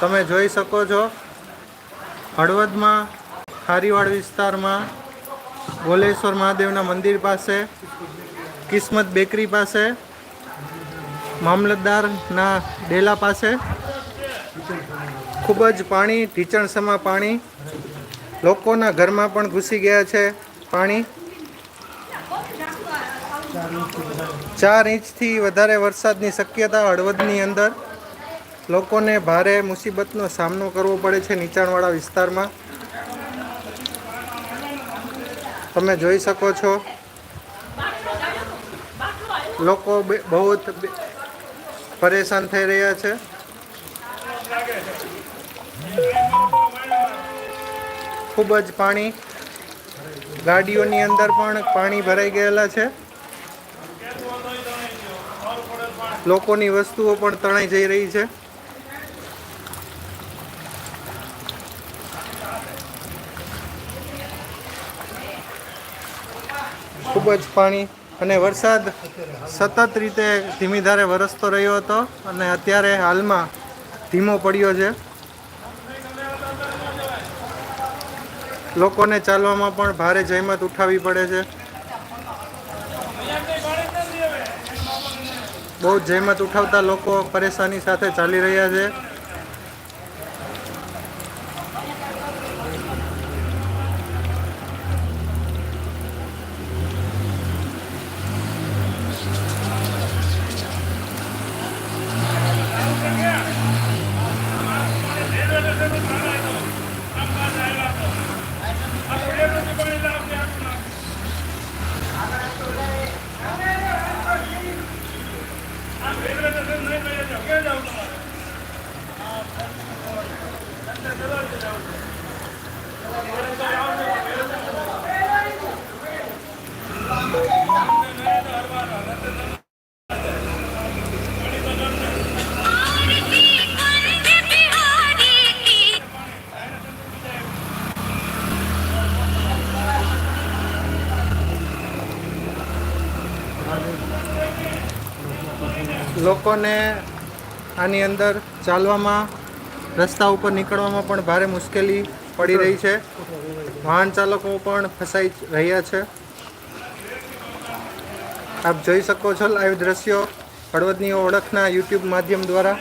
તમે જોઈ શકો છો. હળવદમાં, ખારીવાડ વિસ્તારમાં, ગોલેશ્વર મહાદેવના મંદિર પાસે, કિસ્મત બેકરી પાસે, મામલતદારના ડેલા પાસે. ખૂબ જ પાણી, ઢીચણસમાં પાણી. લોકોના ઘરમાં પણ ઘૂસી ગયા છે પાણી. ચાર ઇંચથી વધારે વરસાદની શક્યતા હળવદની અંદર. લોકોને ભારે મુસીબતનો સામનો કરવો પડે છે નીચાણવાળા વિસ્તારમાં. તમે જોઈ શકો છો. લોકો બહુ જ પરેશાન થઈ રહ્યા છે. ખૂબ જ પાણી, ગાડીઓની અંદર પણ પાણી ભરાઈ ગયેલા છે. લોકોની વસ્તુઓ પણ તણાઈ જઈ રહી છે. ખૂબ જ પાણી અને વરસાદ સતત રીતે ધીમી ધારે વરસતો રહ્યો હતો અને અત્યારે હાલમાં ધીમો પડ્યો છે. લોકોને ચાલવામાં પણ ભારે જહેમત ઉઠાવવી પડે છે. બહુ જહેમત ઉઠાવતા લોકો પરેશાની સાથે ચાલી રહ્યા છે. લોકોને આની અંદર ચાલવામાં, રસ્તા ઉપર નીકળવામાં પણ ભારે મુશ્કેલી પડી રહી છે વાહન ચાલકો પણ ફસાઈ રહ્યા છે આપ જોઈ શકો છો લાઈવ દ્રશ્યો હળવદની ઓળખના યુટ્યુબ માધ્યમ દ્વારા